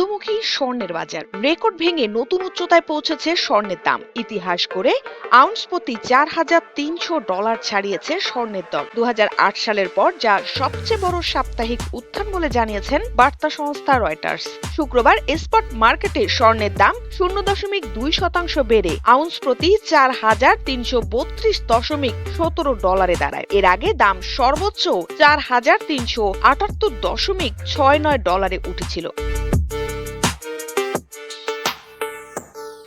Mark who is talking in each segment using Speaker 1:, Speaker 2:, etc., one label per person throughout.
Speaker 1: ঊর্ধ্বমুখী স্বর্ণের বাজার। রেকর্ড ভেঙে নতুন উচ্চতায় পৌঁছেছে স্বর্ণের দাম। ইতিহাস করে আউন্স প্রতি চার হাজার তিনশো ডলার ছাড়িয়েছে স্বর্ণের দর। দু হাজার আট সালের পর যা সবচেয়ে বড় সাপ্তাহিক উত্থান বলে জানিয়েছেন বার্তা সংস্থা রয়টার্স। শুক্রবার স্পট মার্কেটে স্বর্ণের দাম শূন্য দশমিক দুই শতাংশ বেড়ে আউন্স প্রতি চার হাজার তিনশো বত্রিশ দশমিক সতেরো ডলারে দাঁড়ায়। এর আগে দাম সর্বোচ্চ চার হাজার তিনশো আটাত্তর দশমিক ছয় নয় ডলারে উঠেছিল।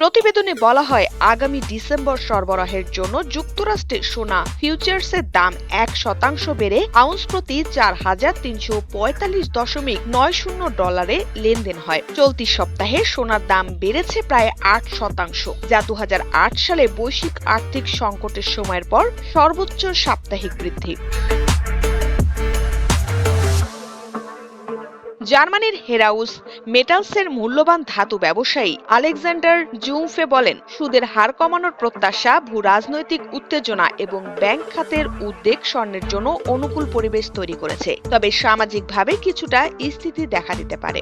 Speaker 1: প্রতিবেদনে বলা হয়, আগামী ডিসেম্বর সরবরাহের জন্য যুক্তরাষ্ট্রে সোনা ফিউচার্সের দাম এক শতাংশ বেড়ে আউন্স প্রতি চার হাজার তিনশো পঁয়তাল্লিশ দশমিক নয় শূন্য ডলারে লেনদেন হয়। চলতি সপ্তাহে সোনার দাম বেড়েছে প্রায় আট শতাংশ, যা দু হাজার আট সালে বৈশ্বিক আর্থিক সংকটের সময়ের পর সর্বোচ্চ সাপ্তাহিক বৃদ্ধি। জার্মানির হেরাউস মেটালসের মূল্যবান ধাতু ব্যবসায়ী আলেকজান্ডার জুমফে বলেন, সুদের হার কমানোর প্রত্যাশা, ভূ রাজনৈতিক উত্তেজনা এবং ব্যাংক খাতের উদ্বেগ স্বর্ণের জন্য অনুকূল পরিবেশ তৈরি করেছে। তবে সামাজিকভাবে কিছুটা স্থিতি দেখা দিতে পারে।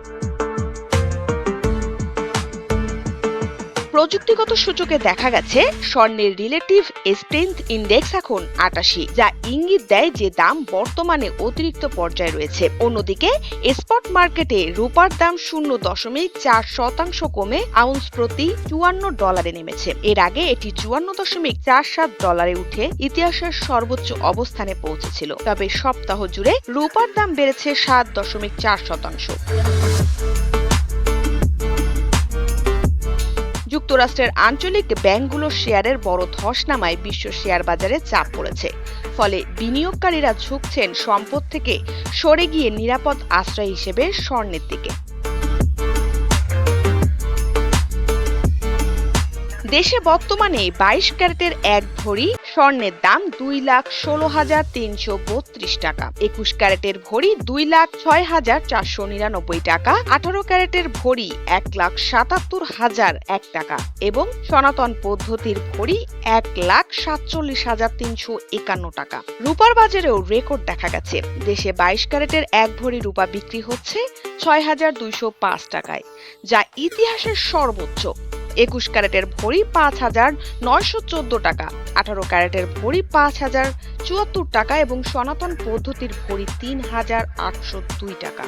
Speaker 1: প্রযুক্তিগত সূচকে দেখা গেছে স্বর্ণের রিলেটিভ স্ট্রেংথ ইন্ডেক্স এখন আটাশি, যা ইঙ্গিত দেয় যে দাম বর্তমানে অতিরিক্ত পর্যায়ে রয়েছে। অন্যদিকে স্পট মার্কেটে রূপার দাম শূন্য দশমিক চার শতাংশ কমে আউন্স প্রতি চুয়ান্ন ডলারে নেমেছে। এর আগে এটি চুয়ান্ন দশমিক চার সাত ডলারে উঠে ইতিহাসের সর্বোচ্চ অবস্থানে পৌঁছেছিল। তবে সপ্তাহ জুড়ে রূপার দাম বেড়েছে সাত দশমিক চার শতাংশ। যুক্তরাষ্ট্রের আঞ্চলিক ব্যাংকগুলোর শেয়ারের বড় ধস নামায় বিশ্ব শেয়ার বাজারে চাপ পড়েছে। ফলে বিনিয়োগকারীরা ঝুঁকছেন সম্পদ থেকে সরে গিয়ে নিরাপদ আশ্রয় হিসেবে স্বর্ণের দিকে। দেশে বর্তমানে বাইশ ক্যারেটের এক ভরি স্বর্ণের দাম দুই লাখ ষোলো হাজার তিনশো বত্রিশ টাকা। একুশ ক্যারেটের ভরি দুই লাখ ছয় হাজার চারশো নিরানব্বই টাকা। আঠারো ক্যারেটের ভরি এক লাখ সাতাত্তর হাজার এক টাকা এবং সনাতন পদ্ধতির ভরি এক লাখ সাতচল্লিশ হাজার তিনশো একান্ন টাকা। রূপার বাজারেও রেকর্ড দেখা গেছে। দেশে বাইশ ক্যারেটের এক ভরি রূপা বিক্রি হচ্ছে ছয় হাজার দুইশো পাঁচ টাকায়, যা ইতিহাসের সর্বোচ্চ। একুশ ক্যারেটের ভরি পাঁচ হাজার নয়শো চোদ্দ টাকা। আঠারো ক্যারেটের ভরি পাঁচ হাজার চুয়াত্তর টাকা এবং সনাতন পদ্ধতির ভরি তিন হাজার আটশো দুই টাকা।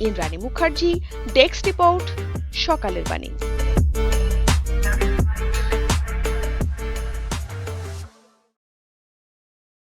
Speaker 1: ইন্দ্রাণী মুখার্জি, ডেস্ক রিপোর্ট, সকালের বাণী।